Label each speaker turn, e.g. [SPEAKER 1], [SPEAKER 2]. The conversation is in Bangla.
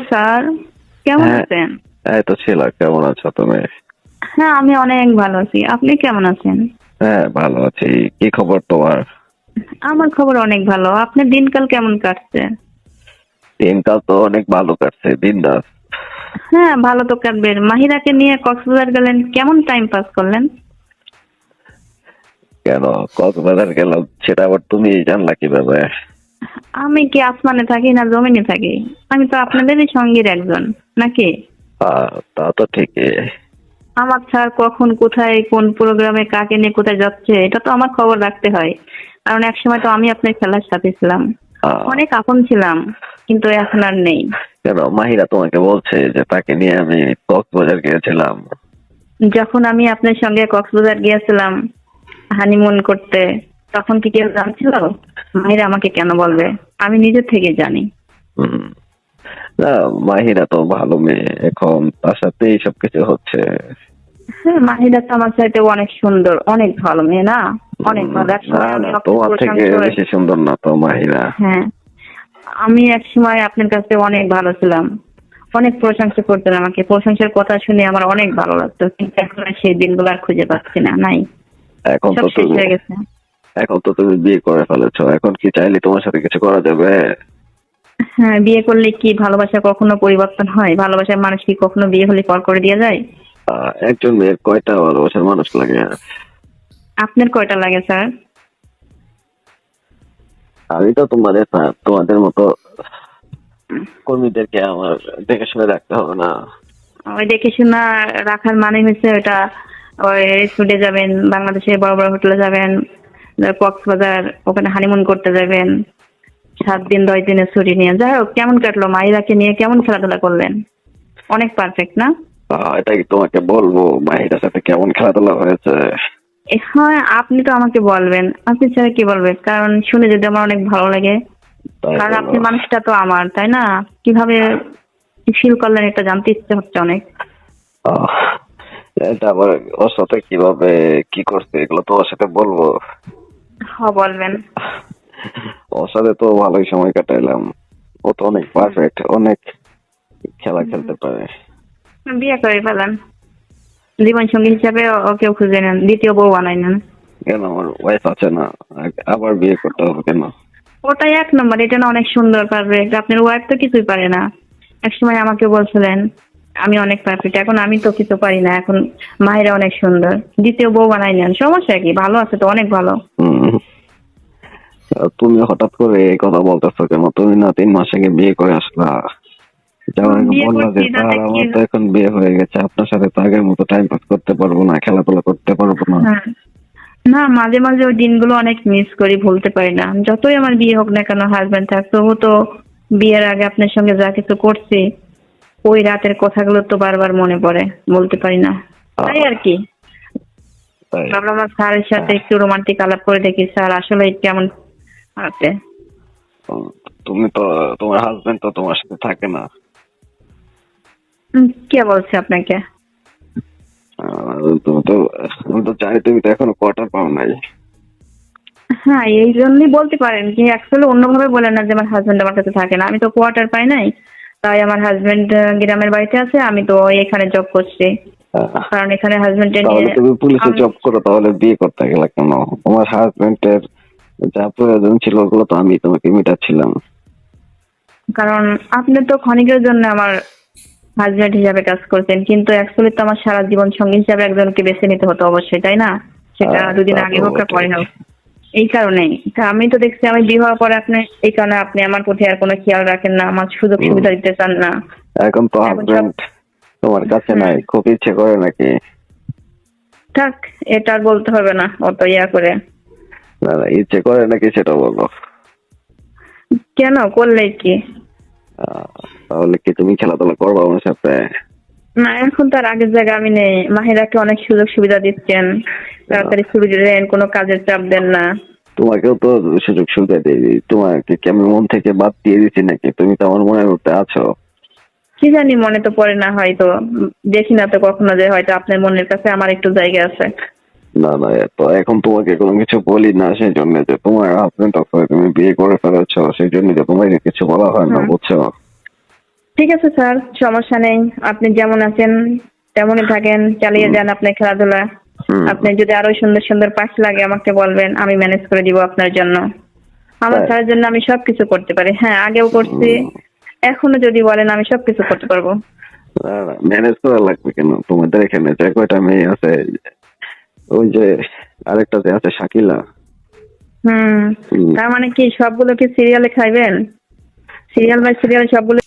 [SPEAKER 1] স্যার কেমন
[SPEAKER 2] হ্যাঁ।
[SPEAKER 1] আছেন?
[SPEAKER 2] এই তো ছিল কেমন আছো তুমি?
[SPEAKER 1] হ্যাঁ আমি অনেক ভালো আছি। আপনি কেমন আছেন?
[SPEAKER 2] হ্যাঁ ভালো আছি। কি খবর তোমার?
[SPEAKER 1] আমার খবর অনেক ভালো। আপনার দিনকাল কেমন কাটছে?
[SPEAKER 2] দিনকাল তো অনেক ভালো কাটছে দিনদাস
[SPEAKER 1] হ্যাঁ ভালো তো কাটবে। মাহিরাকে নিয়ে কক্সবাজার গেলেন কেমন টাইম পাস করলেন?
[SPEAKER 2] কেন কক্সবাজার গেলাম সেটা আবার তুমি জানলা কীভাবে?
[SPEAKER 1] আমি কি আসমানে থাকি না জমিনে থাকি? আমি তো আপনাদেরই সঙ্গীর একজন নাকি?
[SPEAKER 2] তা তো ঠিকই।
[SPEAKER 1] আমার স্যার কখন কোথায় কোন প্রোগ্রামে কাকে নিয়ে কোথায় যাচ্ছে এটা তো আমার খবর রাখতে হয়। কারণ এক সময় তো আমি আপনার খেলার সাথে ছিলাম। অনেক আপন ছিলাম কিন্তু এখন আর নেই।
[SPEAKER 2] কেন? মাহিরা তোমাকে বলছে যে তাকে নিয়ে আমি কক্সবাজার গিয়েছিলাম।
[SPEAKER 1] যখন আমি আপনার সঙ্গে কক্সবাজার গিয়েছিলাম হানিমুন করতে। তখন কি কেউ জানছিল? মাহিরা আমাকে কেন বলবে? আমি নিজে থেকে জানি।
[SPEAKER 2] না মাহিরা তো ভালো মেয়ে। এখন তার সাথে এইসব কিছু হচ্ছে।
[SPEAKER 1] হ্যাঁ মাহিরা তো আমার চাইতে অনেক সুন্দর অনেক ভালো মেয়ে না? অনেক ভালো
[SPEAKER 2] তোমার থেকে বেশি সুন্দর না তো মাহিরা।
[SPEAKER 1] হ্যাঁ। আমি এক সময় আপনার কাছে অনেক ভালো ছিলাম। অনেক প্রশংসা করতেন আমাকে। প্রশংসার কথা শুনে আমার অনেক ভালো লাগতো। কিন্তু এখন সেই দিনগুলো আর খুঁজে পাচ্ছি না নাই।
[SPEAKER 2] এখন তো
[SPEAKER 1] শেষ হয়ে গেছে।
[SPEAKER 2] এখন তো তুমি বিয়ে করে ফেলেছো এখন কি চাইলে তোমার সাথে কিছু করা যাবে?
[SPEAKER 1] হ্যাঁ বিয়ে করলে কি ভালোবাসা কখনো পরিবর্তন হয়? ভালোবাসার মানুষ কি কখনো বিয়ে হলে পর করে দিয়ে যায়?
[SPEAKER 2] একজন মেয়ের কয়টা ভালোবাসার মানুষ লাগে?
[SPEAKER 1] আপনার কয়টা লাগে স্যার?
[SPEAKER 2] আমি তো তোমাদের তোমাদের মতো কর্মীদেরকে আমার দেখে শুনে রাখতে হবে না।
[SPEAKER 1] ওই দেখে শোনা রাখার মানে হচ্ছে ওটা ওই রেস্টুরেন্টে যাবেন বাংলাদেশের বড় বড় হোটেলে যাবেন কক্সবাজার ওখানে হানিমুন করতে যাবেন সাত দিন দশ দিনের ছুটি নিয়ে। যাই হোক কেমন কাটলো? মাইরাকে নিয়ে কেমন খেলাধুলা করলেন? অনেক পারফেক্ট না?
[SPEAKER 2] এটা তোমাকে বলব মাহিরার সাথে কেমন খেলাধুলা হয়েছে?
[SPEAKER 1] হ্যাঁ আপনি তো আমাকে বলবেন। আপনি ছাড়া কি বলবেন কারণ শুনে যদি আমার অনেক ভালো লাগে কারণ আপনি মানুষটা তো আমার তাই না? কীভাবে ফিল করলেন এটা জানতে ইচ্ছে হচ্ছে অনেক।
[SPEAKER 2] এটা আবার ওর সাথে কীভাবে কি করছে এগুলো তোমার সাথে বলব।
[SPEAKER 1] হ্যাঁ বলবেন।
[SPEAKER 2] ওর সাথে তো ভালোই সময় কাটাইলাম। ও তো অনেক পারফেক্ট অনেক খেলা খেলতে পারে।
[SPEAKER 1] বিয়ে করে ফেলেন। জীবন সঙ্গী হিসাবে ও- ওকেও খুঁজে নেন দ্বিতীয় বউ বানাই নেন।
[SPEAKER 2] কেন? আমার ওয়াইফ আছে না। আবার বিয়ে করতে হবে কেন?
[SPEAKER 1] ওটাই এক নম্বর এটা না অনেক সুন্দর পারফেক্ট আপনার ওয়াইফ তো কিছুই পারে না। এক সময় আমাকে বলছিলেন আমি অনেক পারফেক্ট এখন আমি তো কিছু পারি না। এখন মায়েরা অনেক সুন্দর। দ্বিতীয় বউ বানাই নেন। সমস্যা কি? ভালো আছে তো অনেক ভালো।
[SPEAKER 2] তুমি হঠাৎ করে এই কথা বলতেছো কেন? তুমি না তিন মাস আগে বিয়ে করে আসলা। আমার তো এখন বিয়ে হয়ে গেছে। আপনার সাথে তো আগের মতো টাইম পাস করতে পারব না খেলাধুলা করতে পারব না।
[SPEAKER 1] হ্যাঁ। না মাঝে মাঝে ওই দিনগুলো অনেক মিস করি ভুলতে পারি না। যতই আমার বিয়ে হোক না কেন হাজবেন্ড থাক তবু তো বিয়ের আগে আপনার সঙ্গে যা কিছু করছি ওই রাতের কথাগুলো তো বারবার মনে পড়ে বলতে পারি না। তাই আর কি। ভাবলাম স্যারের সাথে একটু রোমান্টিক আলাপ করে দেখি স্যার আসলে কেমন আছে
[SPEAKER 2] তুমি তো তোমার হাজবেন্ড তো তোমার সাথে থাকে না।
[SPEAKER 1] কে বলছে আপনাকে?
[SPEAKER 2] তুমি তো আমি তো জানি তুমি তো এখনও কোয়ার্টার পাও নাই।
[SPEAKER 1] হ্যাঁ এই জন্যই বলতে পারেন কি অ্যাকচুয়ালি অন্যভাবে বলেন না যে আমার হাজবেন্ড আমার সাথে থাকে না। আমি তো কোয়ার্টার পাই নাই তাই আমার হাজবেন্ড গ্রামের বাড়িতে আছে আমি তো এখানে জব করছি। কারণ এখানে নিয়ে
[SPEAKER 2] তুমি পুলিশে জব করো তাহলে বিয়ে করতে গেলে কেন? তোমার হাজবেন্ডের যা প্রয়োজন ছিল ওগুলো তো আমি তোমাকে মিটাচ্ছিলাম।
[SPEAKER 1] কারণ আপনি তো ক্ষণিকের জন্য আমার হাজবেন্ড হিসাবে কাজ করছেন কিন্তু অ্যাকচুয়ালি তো আমার সারা জীবন সঙ্গী হিসাবে একজনকে বেছে নিতে হতো অবশ্যই তাই না? সেটা
[SPEAKER 2] হ্যাঁ,
[SPEAKER 1] দুদিন আগে হোক আর পরে হোক। এই কারণেই। তা আমি তো দেখছি আমি বিবাহ পরে আপনি এই কারণে আপনি আমার প্রতি আর কোনো খেয়াল রাখেন না আমার সুযোগ সুবিধা দিতে চান না।
[SPEAKER 2] এখন তো হাজবেন্ড তোমার কাছে নাই খুব ইচ্ছে করে নাকি?
[SPEAKER 1] থাক এটা আর বলতে হবে না অত ইয়া করে।
[SPEAKER 2] না না ইচ্ছে করে নাকি সেটা বলো
[SPEAKER 1] কেন? করলে কি?
[SPEAKER 2] তাহলে কি তুমি খেলাধুলা করব আমার সাথে?
[SPEAKER 1] না এখন তার আগের জায়গায় আমি নেই। মাহিরাকে অনেক সুযোগ সুবিধা দিচ্ছেন। তাড়াতাড়ি ছুটি দেন কোনো কাজের চাপ দেন না।
[SPEAKER 2] তোমাকেও তো সুযোগ সুবিধা দিই। তোমাকে কি আমি মন থেকে বাদ দিয়ে দিচ্ছি নাকি? তুমি তো আমার মনের মধ্যে আছো।
[SPEAKER 1] কি জানি মনে তো পড়ে না হয়তো। দেখি না তো কখনো যে হয়তো আপনার মনের কাছে আমার একটু জায়গা আছে।
[SPEAKER 2] না না তো এখন তোমাকে কোনো কিছু বলি না সেই জন্য যে তোমার হাজবেন্ড অফারে তুমি বিয়ে করে ফেলেছো সেই জন্য যে তোমাকে কিছু বলা হয় না বুঝছ?
[SPEAKER 1] ঠিক আছে স্যার সমস্যা নেই। আপনি যেমন আছেন তেমনই থাকেন চালিয়ে যান আপনার খেলাধুলা। আপনি যদি আরও সুন্দর সুন্দর পাশ লাগে আমাকে বলবেন আমি ম্যানেজ করে দিব আপনার জন্য। আমার
[SPEAKER 2] তাই?
[SPEAKER 1] স্যারের জন্য আমি সবকিছু করতে পারি। হ্যাঁ আগেও করছি এখনও যদি বলেন আমি সবকিছু করতে পারব।
[SPEAKER 2] ম্যানেজ করা লাগবে কেন? তোমাদের এখানে যে কয়টা মেয়ে আছে ওই যে আরেকটা যে আছে শাকিলা। হুম।
[SPEAKER 1] তার মানে কি সবগুলো কি সিরিয়ালে খাইবেন? সিরিয়াল বাই সিরিয়াল সবগুলো